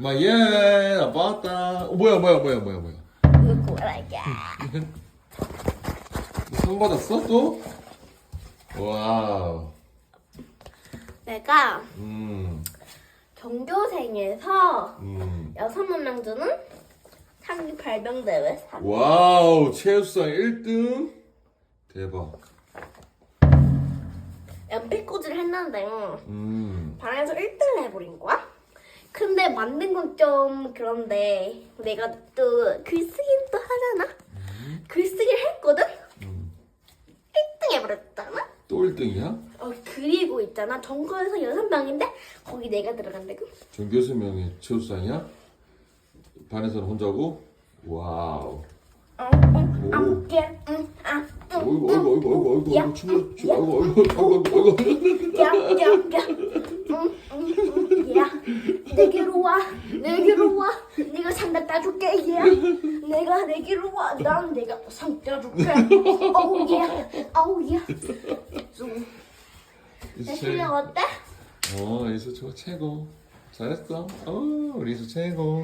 마예 아빠 왔다 어, 뭐야 뭐야 뭐야 뭐야 뭐야 뭐라냐? 상 받았어 또? 와우 내가 음, 전교생에서 음. 여섯 명 주는 상위 발명 대회 상. 와우 체육상 1등 대박 연필꽂이를 했는데 음. 반에서 1등을 해버린 거야. 근데 만든 건 좀 그런데 내가 또 글쓰기는 또 하잖아. 글쓰기를 했거든. 음. 1등 해버렸잖아. 또 1등이야? 어 그리고 있잖아 전교에서 여섯 명인데 거기 내가 들어간다고. 전교수 명이 체육상이야? 반에서는 혼자고? 와우 응, 아, 응, 어이구 어이구 어이구 어이구 어이구 야, 어이구 춤을 춤 야. 어이구 어이구 어이구 어이구 야, 야, 야, 응, 응, 응, 야, 내게로 와, 내게로 와, 내가 상다 따줄게, 야, 내가 내게로 와, 난 내가 상 따줄게, 어우 야, 어우 야, 내 실력 어때? 어 이수 최고. 잘했어. 어 우리 이수 최고